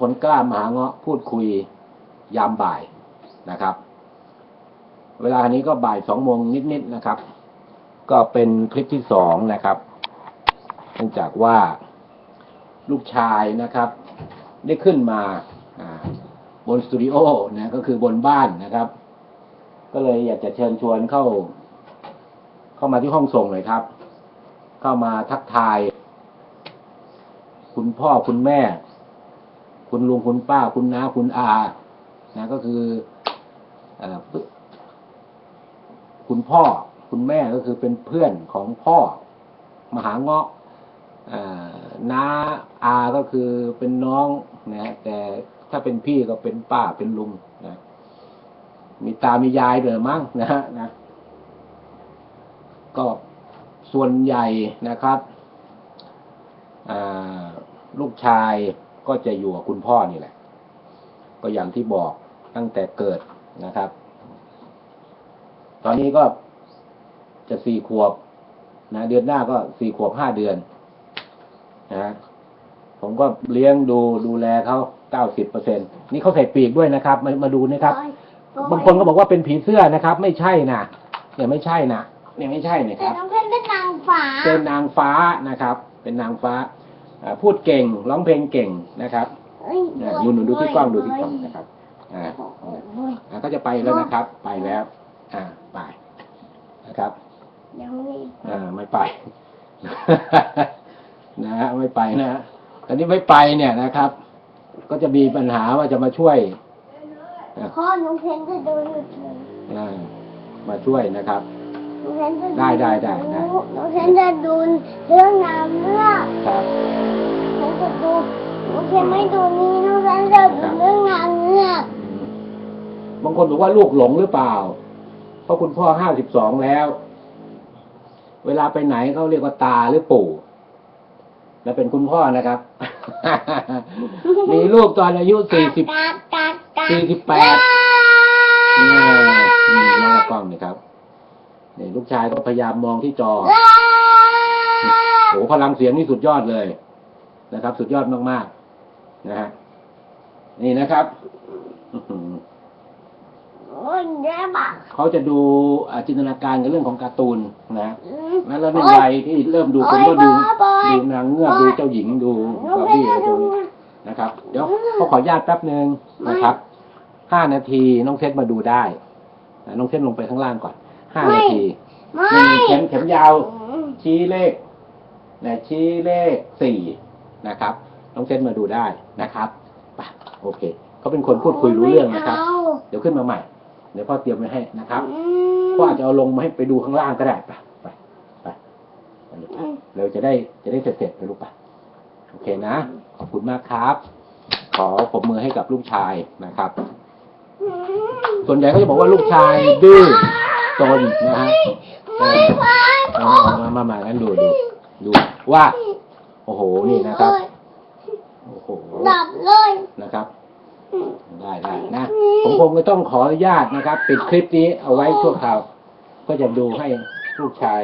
คนกล้ามหาเงาะพูดคุยยามบ่ายนะครับ เวลานี้ก็บ่ายสองโมงนิดๆนะครับ ก็เป็นคลิปที่สองนะครับเนื่องจากว่าลูกชายนะครับ ได้ขึ้นมาบนสตูดิโอนะก็คือบนบ้านนะครับ ก็เลยอยากจะเชิญชวนเข้า เข้ามาที่ห้องส่งเลยครับ เข้ามาทักทาย คุณพ่อคุณแม่ คุณลุงคุณป้าคุณน้าคุณอานะก็คืออคุณพ่อคุณแม่ก็คือเป็นเพื่อนของพ่อมหาเงาะน้าอาก็คือเป็นน้องนะแต่ถ้าเป็นพี่ก็เป็นป้าเป็นลุงนะมีตามียายเลยมั้งนะฮะนะ ก็ส่วนใหญ่นะครับลูกชาย ก็จะอยู่กับคุณพ่อนี่แหละ ก็อย่างที่บอกตั้งแต่เกิดนะครับ ตอนนี้ก็จะสี่ขวบนะเดือนหน้าก็สี่ขวบห้าเดือนนะผมก็เลี้ยงดูดูแลเขาเก้าสิบเปอร์เซ็นนี่เขาใส่ปีกด้วยนะครับ มามาดูนะครับ บางคนก็บอกว่าเป็นผีเสื้อนะครับ ไม่ใช่นะเนี่ยไม่ใช่นะเนี่ยไม่ใช่นะคแต่รับน้องเพชรเป็นนางฟ้าเป็นนางฟ้านะครับ เป็นนางฟ้าอ่า พูดเก่งร้องเพลงเก่งนะครับเอ้ยอ่าอยู่หนูดูที่กล้องดูที่กล้องนะครับอ่าโอ้ยอ่าก็จะไปแล้วนะครับ ไปแล้ว อ่าไปนะครับยังไม่อ่าไม่ไปนะฮะไม่ไปนะฮะอันนี้ไม่ไปเนี่ยนะครับ ก็จะมีปัญหาว่าจะมาช่วยพ่อน้องเพชรจะดูอยู่เลยอ่ามาช่วยนะครับน้องเพชรจะได้ได้ได้ได้น้องเพชรจะดูเรื่องน้ำเลือดครับน้อง บางคนบอกว่าลูกหลงหรือเปล่า เพราะคุณพ่อห้าสิบสองแล้ว เวลาไปไหนเขาเรียกว่าตาหรือปู่ และเป็นคุณพ่อนะครับ มีลูกตอนอายุสี่สิบสี่สิบแปดนี่นี่หน้ากล้องนี่ครับนี่ลูกชายก็พยายามมองที่จอโอ้โหพลังเสียงนี่สุดยอดเลยนะครับ สุดยอดมากๆนะฮะนี่นะครับ เขาจะดูอ่าจินตนาการกับเรื่องของการ์ตูนนะอืมแล้วแล้วในวัยที่เริ่มดูผมก็ดูดูนางเงือกดูเจ้าหญิงดูน้องบาร์เพชบี้รอะไรจะตรดูงนี้นะครับ เดี๋ยวเขาขออนุญาตแป๊บหนึ่งนะครับห้านาทีน้องเซตมาดูได้อ่าน้องเซตลงไปข้างล่างก่อนห้านาทีไม่นี่เข็มเข็มยาวอืมชี้เลขนะชี้เลขสี่นะครับน้องเซนมาดูได้นะครับไปโอเคเขาเป็นคนพูดคุยรู้เรื่องนะครับไม่าเดี๋ยวขึ้นมาใหม่เดี๋ยวพ่อเตรียมไว้ให้นะครับอืมพ่ออาจจะเอาลงมาให้ไปดูข้างล่างก็ได้ไปไปไปไปลูกอืมเราจะได้จะได้เสร็จๆไปลูกไปโอเคนะ ขอบคุณมากครับ ขอผมมือให้กับลูกชายนะครับ ส่วนใหญ่เขาจะบอกว่าลูกชายดื้อซนนะฮะเออเอามามามางั้นดูดูดูว่า โอ้โหนี่นะครับโอ้โหดับเลยนะครับ ได้ได้นะผม คงจะต้องขออนุญาตนะครับ ปิดคลิปนี้เอาไว้ชั่วคราวก็จะดูให้ลูกชาย